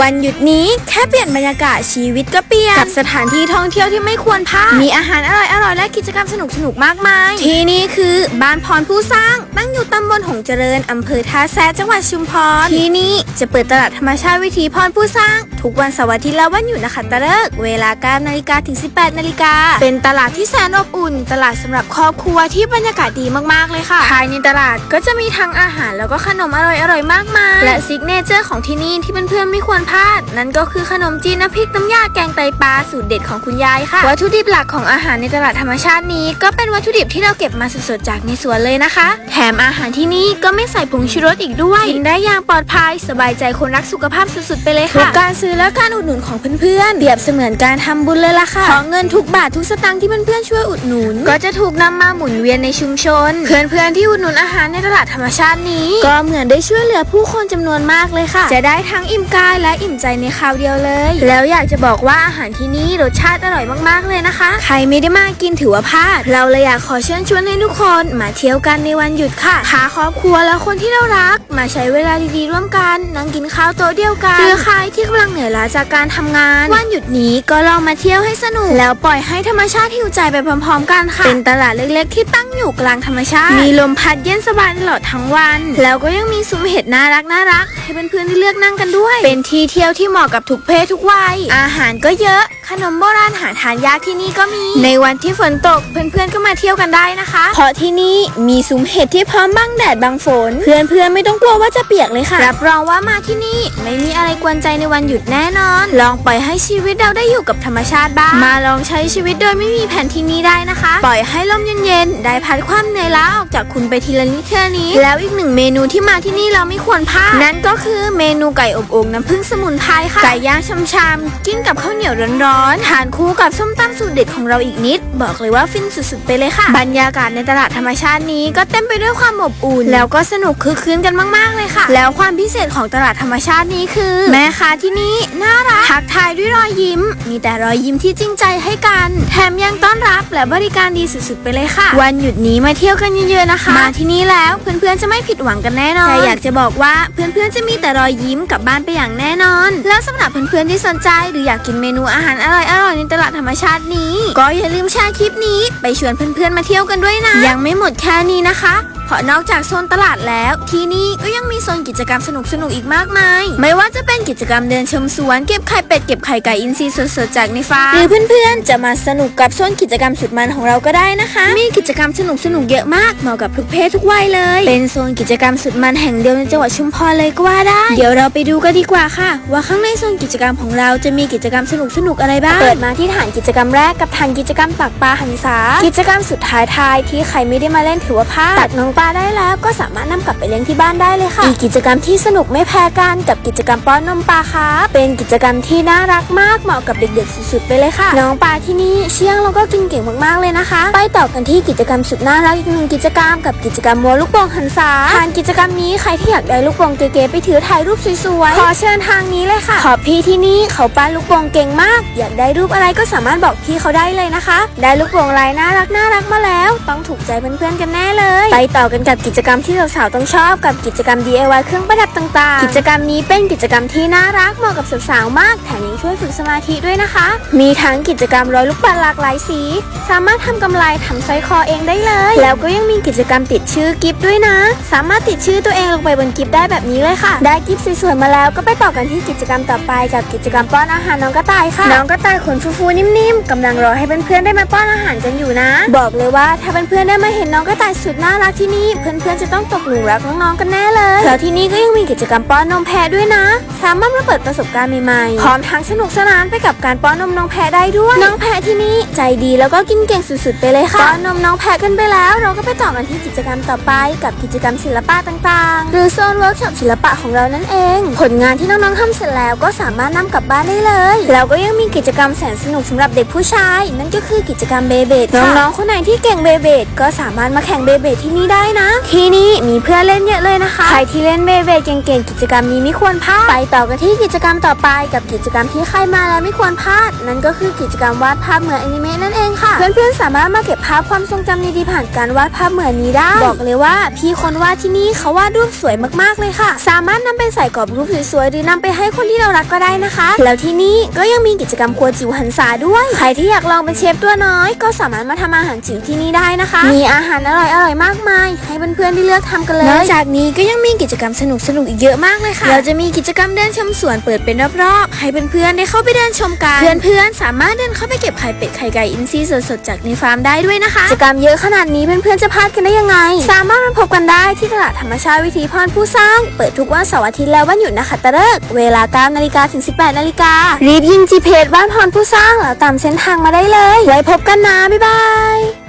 วันหยุดนี้แค่เปลี่ยนบรรยากาศชีวิตก็เปลี่ยน กับสถานที่ท่องเที่ยวที่ไม่ควรพลาด มีอาหารอร่อยอร่อยๆและกิจกรรมสนุกสนุกๆมากมาย ที่นี่คือบ้านพรผู้สร้าง ตั้งอยู่ตำบลหงเจริญอำเภอท่าแซะจังหวัดชุมพร ที่นี่จะเปิดตลาดธรรมชาติวิถีพรผู้สร้าง ทุกวันเสาร์อาทิตย์และวันหยุดนะคะตะเลิกษ์เวลา9นาฬิกาถึง 18นาฬิกา เป็นตลาดที่แสนอบอุ่น ตลาดสำหรับครอบครัวที่บรรยากาศดีมากๆเลยค่ะ ภายในตลาดก็จะมีทั้งอาหารแล้วก็ขนมอร่อยๆมากมาย และซิกเนเจอร์ของที่นี่ที่เพื่อนๆไม่ควรพลาด นั่นก็คือขนมจีนน้ำพริกน้ำยาแกงไตปลาสูตรเด็ดของคุณยายค่ะ วัตถุดิบหลักของอาหารในตลาดธรรมชาตินี้ ก็เป็นวัตถุดิบที่เราเก็บมาสดๆจากในสวนเลยนะคะ แถมอาหารที่นี่ก็ไม่ใส่ผงชูรสอีกด้วยกินได้อย่างปลอดภัย สบายใจคนรักสุขภาพสุดๆไปเลยค่ะการซื้อและการอุดหนุนของเพื่อนๆเปรียบเสมือนการทำบุญเลยล่ะค่ะเพราะเงินทุกบาททุกสตางค์ที่เพื่อนๆช่วยอุดหนุน ก็จะถูกนำมาหมุนเวียนในชุมชน เพื่อนๆที่อุดหนุนอาหารในตลาดธรรมชาตินี้ ก็เหมือนได้ช่วยเหลือผู้คนจำนวนมากเลยค่ะ จะได้ทั้งอิ่มกายและอิ่มใจในคราวเดียวเลย แล้วอยากจะบอกว่าอาหารที่นี่รสชาติอร่อยมากๆเลยนะคะ ใครไม่ได้มากินถือว่าพลาด เราเลยอยากขอเชิญชวนให้ทุกคนมาเที่ยวกันในวันหยุดค่ะพาครอบครัวและคนที่เรารัก มาใช้เวลาดีๆร่วมกัน นั่งกินข้าวโต๊ะเดียวกันหรือใครที่กำลังเหนื่อยล้าจากการทำงาน วันหยุดนี้ก็ลองมาเที่ยวให้สนุก แล้วปล่อยให้ธรรมชาติหิวใจไปพร้อม ๆ กันค่ะเป็นตลาดเล็กๆ ที่ตั้งอยู่กลางธรรมชาติ มีลมพัดเย็นสบายตลอดทั้งวัน แล้วก็ยังมีซุ้มเห็ดน่ารักน่ารักให้เพื่อนๆได้เลือกนั่งกันด้วย เป็นที่ที่เที่ยวที่เหมาะกับทุกเพศทุกวัย อาหารก็เยอะ ขนมโบราณหาทานยากที่นี่ก็มี ในวันที่ฝนตกเพื่อนๆก็มาเที่ยวกันได้นะคะ เพราะที่นี่มีซุ้มเห็ดที่พร้อมบังแดดบังฝน เพื่อนๆไม่ต้องกลัวว่าจะเปียกเลยค่ะ รับรองว่ามาที่นี่ไม่มีอะไรกวนใจในวันหยุดแน่นอน ลองปล่อยให้ชีวิตเราได้อยู่กับธรรมชาติบ้าง มาลองใช้ชีวิตโดยไม่มีแผนที่นี้ได้นะคะ ปล่อยให้ลมเย็นๆได้พัดความเหนื่อยล้าออกจากคุณไปทีละนิดทีละนิดแล้วอีกหนึ่งเมนูที่มาที่นี่เราไม่ควรพลาด นั่นก็คือเมนูไก่อบโอ่งน้ำผึ้งสมุนไพรค่ะไก่ย่างช่ำๆ กินกับข้าวเหนียวร้อนๆ ทานคู่กับส้มตำสูตรเด็ดของเราอีกนิด บอกเลยว่าฟินสุดๆไปเลยค่ะ บรรยากาศในตลาดธรรมชาตินี้ก็เต็มไปด้วยความอบอุ่น แล้วก็สนุกคึกคืนกันมากๆเลยค่ะ แล้วความพิเศษของตลาดธรรมชาตินี้คือ แม่ค้าที่นี่น่ารักทักทายด้วยรอยยิ้ม มีแต่รอยยิ้มที่จริงใจให้กัน แถมยังต้อนรับและบริการดีสุดๆไปเลยค่ะ วันหยุดนี้มาเที่ยวกันเยอะๆนะคะ มาที่นี่แล้วเพื่อนๆจะไม่ผิดหวังกันแน่นอนแต่อยากจะบอกว่าเพื่อนๆจะมีแต่รอยยิ้มกลับบ้านไปอย่างแน่นอน แล้วสำหรับเพื่อนๆที่สนใจ หรืออยากกินเมนูอาหารอร่อยๆในตลาดธรรมชาตินี้ ก็อย่าลืมแชร์คลิปนี้ไปชวนเพื่อนๆมาเที่ยวกันด้วยนะ ยังไม่หมดแค่นี้นะคะ เพราะนอกจากโซนตลาดแล้ว ที่นี่ก็ยังมีโซนกิจกรรมสนุกๆอีกมากมาย ไม่ว่าจะเป็นกิจกรรมเดินชมสวนเก็บไข่เป็ดเก็บไข่ไก่อินทรีย์สดๆจากในฟาร์มหรือเพื่อนๆ จะมาสนุกกับโซนกิจกรรมสุดมันของเราก็ได้นะคะ มีกิจกรรมสนุกๆเยอะมากเหมาะกับทุกเพศทุกวัยเลย เป็นโซนกิจกรรมสุดมันแห่งเดียวในจังหวัดชุมพรเลยก็ว่าได้ เดี๋ยวเราไปดูกันดีกว่าค่ะ ว่าข้างในโซนกิจกรรมของเราจะมีกิจกรรมสนุกๆอะไรบ้าง เปิดมาที่ฐานกิจกรรมแรกกับฐานกิจกรรมตักปลาหันษากิจกรรมสุดท้ายทายที่ใครไม่ได้มาเล่นถือว่าพลาดตักน้องปลาได้แล้วก็สามารถนำกลับไปเลี้ยงที่บ้านได้เลยค่ะ อีกกิจกรรมที่สนุกไม่แพ้กันกับกิจกรรมป้อนนมปลาครับเป็นกิจกรรมที่น่ารักมากเหมาะกับเด็กๆสุดๆไปเลยค่ะ น้องปลาที่นี่เชื่องแล้วก็กินเก่งมากๆเลยนะคะ ไปต่อกันที่กิจกรรมสุดน่ารักอีกหนึ่งกิจกรรมกับกิจกรรมวัวลูกโป่งหันษาทานกิจกรรมนี้ใครที่อยากได้ลูกโป่งเก๋ๆไปถือถ่ายรูปสวยๆขอเชิญทางนี้เลยค่ะขอพี่ที่นี่เขาปั้นลูกโป่งเก่งมาก อยากได้รูปอะไรก็สามารถบอกพี่เขาได้เลยนะคะ ได้ลูกโป่งลายน่ารักน่ารักมาแล้ว ต้องถูกใจเพื่อนๆกันแน่เลย ไปต่อกันกับกิจกรรมที่สาวๆต้องชอบกับกิจกรรม DIY เครื่องประดับต่างๆ กิจกรรมนี้เป็นกิจกรรมที่น่ารักเหมาะกับสาวๆมากแถมยังช่วยฝึกสมาธิด้วยนะคะ มีทั้งกิจกรรมร้อยลูกปัดหลากหลายสี สามารถทำกำไรทำสร้อยคอเองได้เลย แล้วก็ยังมีกิจกรรมติดชื่อกิฟต์ด้วยนะ สามารถติดชื่อตัวเองลงไปบนกิฟต์ได้แบบนี้เลยค่ะ ได้กิฟต์สวยๆมาแล้วก็ไปต่อกันที่กิจกรรมต่อไปกับกิจกรรมป้อนอาหารน้องกระต่ายค่ะ น้องกระต่ายขนฟูๆนิ่มๆกำลังรอให้เพื่อนๆได้มาป้อนอาหารกันอยู่นะ บอกเลยว่าถ้าเพื่อนๆได้มาเห็นน้องกระต่ายสุดน่ารักที่นี่เพื่อนๆจะต้องตกหลุมรักน้องๆกันแน่เลยแล้วที่นี่ก็ยังมีกิจกรรมป้อนนมแพะด้วยนะ สามารถมาเปิดประสบการณ์ใหม่ๆพร้อมทั้งสนุกสนานไปกับการป้อนนมน้องแพะได้ด้วยน้องแพะที่นี่ใจดีแล้วก็กินเก่งสุดๆไปเลยค่ะป้อนนมน้องแพะกันไปแล้ว เราก็ไปต่อกันที่กิจกรรมต่อไป กับกิจกรรมศิลปะต่างๆ หรือโซนเวิร์กช็อปศิลปะของเรานั่นเอง ผลงานที่น้องๆทำเสร็จแล้วก็สามารถนำกลับบ้านได้เลยแล้วก็ยังมีกิจกรรมแสนสนุกสำหรับเด็กผู้ชาย นั่นก็คือกิจกรรมเบเบดน้องๆคนไหนที่เก่งเบเบดก็สามารถมาแข่งเบเบดที่นี่ได้ด้วยนะ ที่นี่มีเพื่อนเล่นเยอะเลยนะคะ ใครที่เล่นเบเบเก่งๆกิจกรรมนี้ไม่ควรพลาด ไปต่อกันที่กิจกรรมต่อไป กับกิจกรรมที่ใครมาแล้วไม่ควรพลาด นั่นก็คือกิจกรรมวาดภาพเหมือนอนิเมะนั่นเองค่ะ เพื่อนๆสามารถมาเก็บภาพความทรงจำดีๆผ่านการวาดภาพเหมือนนี้ได้ บอกเลยว่า พี่คนวาดที่นี่เขาวาดรูปสวยมากๆเลยค่ะ สามารถนำไปใส่กรอบรูปสวยๆหรือนำไปให้คนที่เรารักก็ได้นะคะ แล้วที่นี่ก็ยังมีกิจกรรมครัวจิ๋วหันษาด้วย ใครที่อยากลองเป็นเชฟตัวน้อย ก็สามารถมาทำอาหารจิ๋วที่นี่ได้นะคะ มีอาหารอร่อยๆมากมายให้เพื่อนๆได้เลือกทำกันเลยนอกจากนี้ก็ยังมีกิจกรรมสนุกๆอีกเยอะมากเลยค่ะ เราจะมีกิจกรรมเดินชมสวนเปิดเป็นรอบๆให้เพื่อนๆได้เข้าไปเดินชมกันเพื่อนๆสามารถเดินเข้าไปเก็บไข่เป็ดไข่ไก่อินทรีย์สดๆจากในฟาร์มได้ด้วยนะคะกิจกรรมเยอะขนาดนี้เพื่อนๆจะพลาดกันได้ยังไง สามารถมาพบกันได้ที่ตลาดธรรมชาติวิถีพรผู้สร้าง เปิดทุกวันเสาร์อาทิตย์และวันหยุดนะคะตะเลิกษ์เวลา9นาฬิกาถึง 18นาฬิการีบยิง GPS บ้านพรผู้สร้างแล้วตามเส้นทางมาได้เลย ไว้พบกันนะบ๊ายบาย